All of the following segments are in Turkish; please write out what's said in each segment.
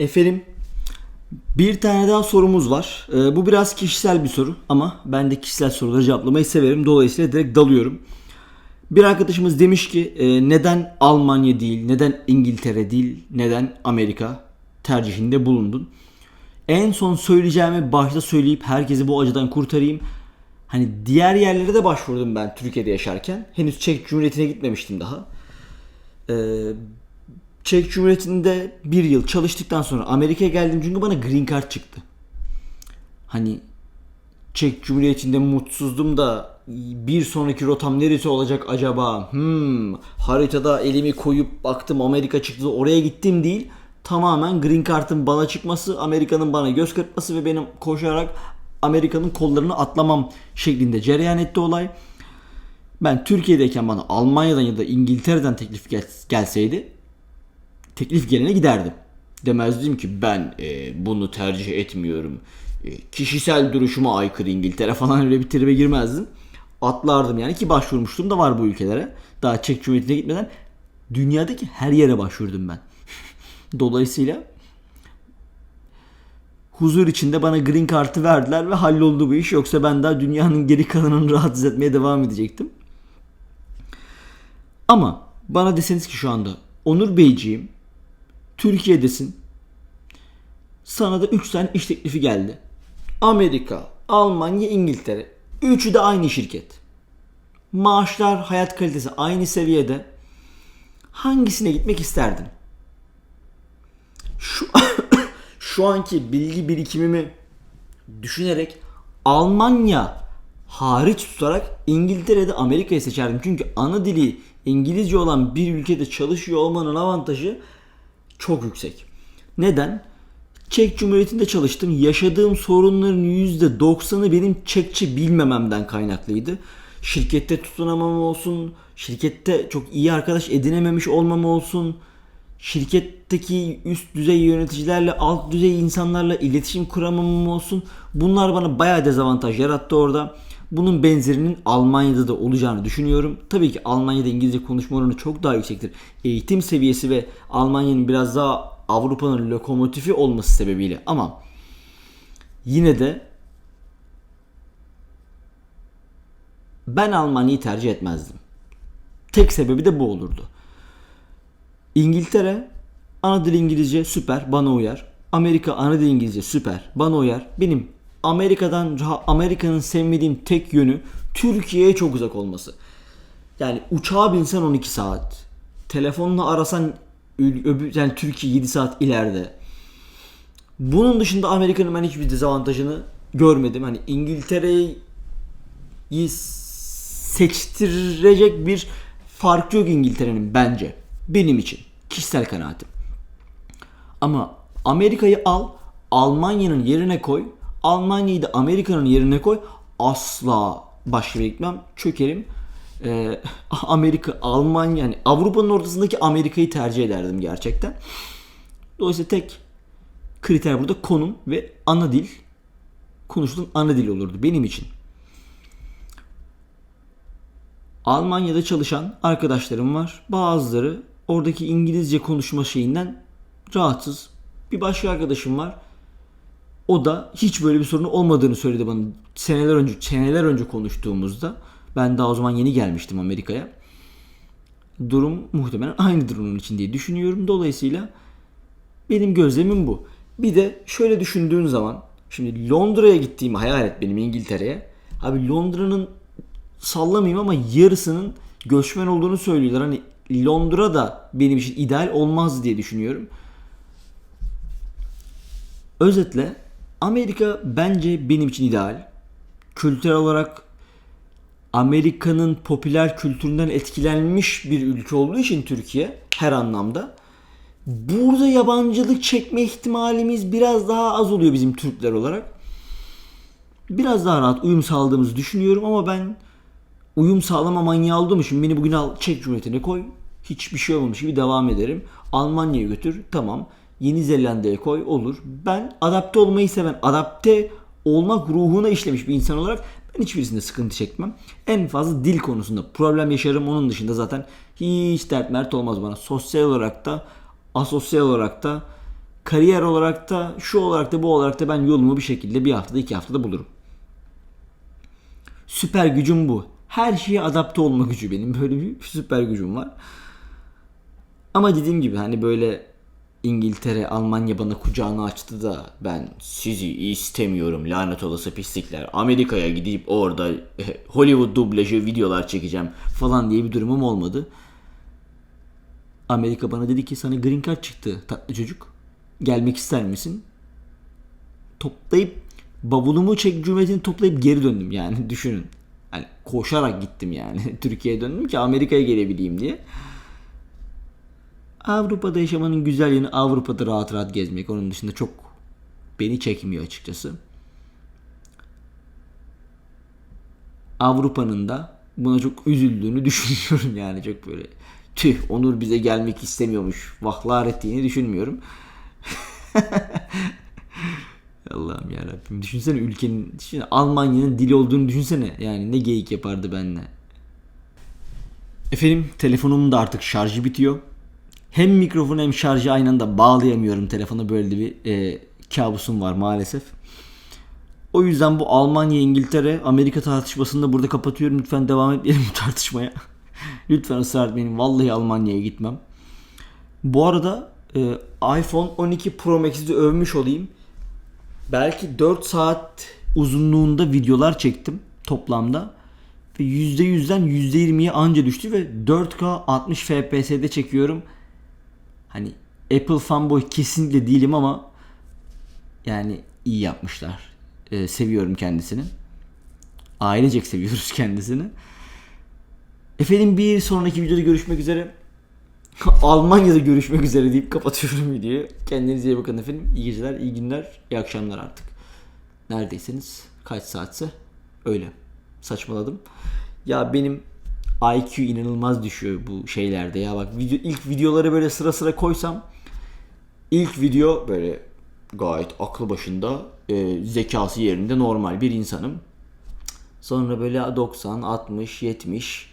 Efendim bir tane daha sorumuz var. Ee, bu biraz kişisel bir soru ama ben de kişisel soruları cevaplamayı severim. Dolayısıyla direkt dalıyorum. Bir arkadaşımız demiş ki e, neden Almanya değil, neden İngiltere değil, neden Amerika tercihinde bulundun? En son söyleyeceğimi başta söyleyip herkesi bu acıdan kurtarayım. Hani diğer yerlere de başvurdum ben Türkiye'de yaşarken. Henüz Çek Cumhuriyeti'ne gitmemiştim daha. Ee, Çek Cumhuriyeti'nde bir yıl çalıştıktan sonra Amerika'ya geldim çünkü bana green card çıktı. Hani Çek Cumhuriyeti'nde mutsuzdum da bir sonraki rotam neresi olacak acaba? Hmm, haritada elimi koyup baktım Amerika çıktı oraya gittim değil. Tamamen green card'ın bana çıkması, Amerika'nın bana göz kırpması ve benim koşarak Amerika'nın kollarını atlamam şeklinde cereyan etti olay. Ben Türkiye'deyken bana Almanya'dan ya da İngiltere'den teklif gel- gelseydi teklif gelene giderdim. Demezdim ki ben e, bunu tercih etmiyorum. E, kişisel duruşuma aykırı İngiltere falan öyle bir tribe girmezdim. Atlardım yani ki başvurmuştum da var bu ülkelere. Daha Çek Cumhuriyeti'ne gitmeden dünyadaki her yere başvurdum ben. Dolayısıyla huzur içinde bana green kartı verdiler ve halloldu bu iş. Yoksa ben daha dünyanın geri kalanını rahatsız etmeye devam edecektim. Ama bana deseniz ki şu anda Onur Beyciğim Türkiye'desin. Sana da 3 tane iş teklifi geldi. Amerika, Almanya, İngiltere. Üçü de aynı şirket. Maaşlar, hayat kalitesi aynı seviyede. Hangisine gitmek isterdin? Şu şu anki bilgi birikimimi düşünerek Almanya hariç tutarak İngiltere'de Amerika'yı seçerdim. Çünkü ana dili İngilizce olan bir ülkede çalışıyor olmanın avantajı çok yüksek. Neden? Çek Cumhuriyeti'nde çalıştım. Yaşadığım sorunların %90'ı benim Çekçe bilmememden kaynaklıydı. Şirkette tutunamam olsun, şirkette çok iyi arkadaş edinememiş olmam olsun, şirketteki üst düzey yöneticilerle alt düzey insanlarla iletişim kuramamam olsun. Bunlar bana bayağı dezavantaj yarattı orada. Bunun benzerinin Almanya'da da olacağını düşünüyorum. Tabii ki Almanya'da İngilizce konuşma oranı çok daha yüksektir. Eğitim seviyesi ve Almanya'nın biraz daha Avrupa'nın lokomotifi olması sebebiyle ama yine de ben Almanya'yı tercih etmezdim. Tek sebebi de bu olurdu. İngiltere ana dil İngilizce süper bana uyar. Amerika ana dil İngilizce süper bana uyar. Benim Amerika'dan Amerika'nın sevmediğim tek yönü Türkiye'ye çok uzak olması. Yani uçağa binsen 12 saat. Telefonla arasan öbür yani Türkiye 7 saat ileride. Bunun dışında Amerika'nın ben hiçbir dezavantajını görmedim. Hani İngiltere'yi seçtirecek bir fark yok İngiltere'nin bence. Benim için. Kişisel kanaatim. Ama Amerika'yı al, Almanya'nın yerine koy. Almanya'yı da Amerika'nın yerine koy. Asla başka gitmem. Çökerim. Ee, Amerika, Almanya yani Avrupa'nın ortasındaki Amerika'yı tercih ederdim gerçekten. Dolayısıyla tek kriter burada konum ve ana dil. Konuştuğun ana dil olurdu benim için. Almanya'da çalışan arkadaşlarım var. Bazıları oradaki İngilizce konuşma şeyinden rahatsız. Bir başka arkadaşım var. O da hiç böyle bir sorunu olmadığını söyledi bana seneler önce seneler önce konuştuğumuzda. Ben daha o zaman yeni gelmiştim Amerika'ya. Durum muhtemelen aynı durumun için diye düşünüyorum. Dolayısıyla benim gözlemim bu. Bir de şöyle düşündüğün zaman şimdi Londra'ya gittiğimi hayal et benim İngiltere'ye. Abi Londra'nın sallamayayım ama yarısının göçmen olduğunu söylüyorlar. Hani Londra da benim için ideal olmaz diye düşünüyorum. Özetle Amerika bence benim için ideal. Kültürel olarak Amerika'nın popüler kültüründen etkilenmiş bir ülke olduğu için Türkiye her anlamda. Burada yabancılık çekme ihtimalimiz biraz daha az oluyor bizim Türkler olarak. Biraz daha rahat uyum sağladığımızı düşünüyorum ama ben uyum sağlama manyağı olduğum için beni bugün al Çek Cumhuriyeti'ne koy. Hiçbir şey olmamış gibi devam ederim. Almanya'ya götür tamam. Yeni Zelanda'ya koy olur. Ben adapte olmayı seven, adapte olmak ruhuna işlemiş bir insan olarak ben hiçbirisinde sıkıntı çekmem. En fazla dil konusunda problem yaşarım. Onun dışında zaten hiç dert mert olmaz bana. Sosyal olarak da asosyal olarak da kariyer olarak da şu olarak da bu olarak da ben yolumu bir şekilde bir haftada iki haftada bulurum. Süper gücüm bu. Her şeye adapte olma gücü benim. Böyle bir süper gücüm var. Ama dediğim gibi hani böyle İngiltere, Almanya bana kucağını açtı da ben sizi istemiyorum lanet olası pislikler. Amerika'ya gidip orada eh, Hollywood dublajı videolar çekeceğim falan diye bir durumum olmadı. Amerika bana dedi ki sana green card çıktı tatlı çocuk. Gelmek ister misin? Toplayıp bavulumu çek cümletini toplayıp geri döndüm yani düşünün. Hani koşarak gittim yani. Türkiye'ye döndüm ki Amerika'ya gelebileyim diye. Avrupa'da yaşamanın güzel Avrupa'da rahat rahat gezmek. Onun dışında çok beni çekmiyor açıkçası. Avrupa'nın da buna çok üzüldüğünü düşünüyorum yani çok böyle tüh Onur bize gelmek istemiyormuş vahlar ettiğini düşünmüyorum. Allah'ım yarabbim düşünsene ülkenin düşünsene Almanya'nın dili olduğunu düşünsene yani ne geyik yapardı benimle. Efendim telefonumun da artık şarjı bitiyor. Hem mikrofon hem şarjı aynı anda bağlayamıyorum telefona böyle bir e, kabusum var maalesef. O yüzden bu Almanya, İngiltere, Amerika tartışmasını da burada kapatıyorum. Lütfen devam etmeyelim bu tartışmaya. Lütfen ısrar etmeyin. Vallahi Almanya'ya gitmem. Bu arada e, iPhone 12 Pro Max'i de övmüş olayım. Belki 4 saat uzunluğunda videolar çektim toplamda. Ve %100'den %20'ye anca düştü ve 4K 60 FPS'de çekiyorum. Hani Apple fanboy kesinlikle değilim ama yani iyi yapmışlar. Ee, seviyorum kendisini. Ailecek seviyoruz kendisini. Efendim bir sonraki videoda görüşmek üzere. Almanya'da görüşmek üzere deyip kapatıyorum videoyu. Kendinize iyi bakın efendim. İyi geceler, iyi günler, iyi akşamlar artık. Neredeyseniz kaç saatse öyle. Saçmaladım. Ya benim IQ inanılmaz düşüyor bu şeylerde ya bak video, ilk videoları böyle sıra sıra koysam ilk video böyle gayet aklı başında e, zekası yerinde normal bir insanım. Sonra böyle 90, 60, 70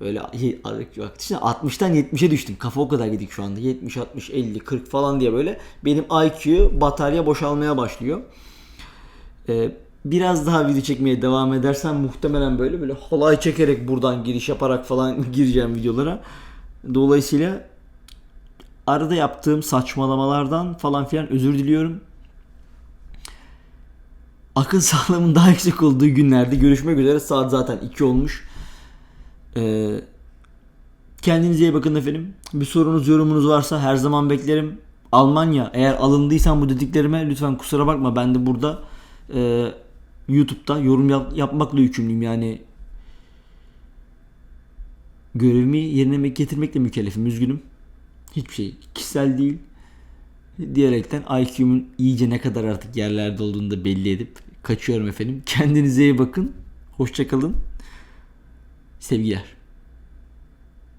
böyle bak işte 60'tan 70'e düştüm. Kafa o kadar gidik şu anda. 70, 60, 50, 40 falan diye böyle benim IQ batarya boşalmaya başlıyor. Ee, biraz daha video çekmeye devam edersem muhtemelen böyle böyle halay çekerek buradan giriş yaparak falan gireceğim videolara. Dolayısıyla arada yaptığım saçmalamalardan falan filan özür diliyorum. Akıl sağlığımın daha yüksek olduğu günlerde görüşmek üzere. Saat zaten 2 olmuş. Ee, kendinize iyi bakın efendim. Bir sorunuz yorumunuz varsa her zaman beklerim. Almanya eğer alındıysan bu dediklerime lütfen kusura bakma. Ben de burada e, YouTube'da yorum yap- yapmakla yükümlüyüm. Yani görevimi yerine getirmekle mükellefim. Üzgünüm. Hiçbir şey kişisel değil. Diyerekten IQ'mun iyice ne kadar artık yerlerde olduğunu da belli edip kaçıyorum efendim. Kendinize iyi bakın. Hoşçakalın. Sevgiler.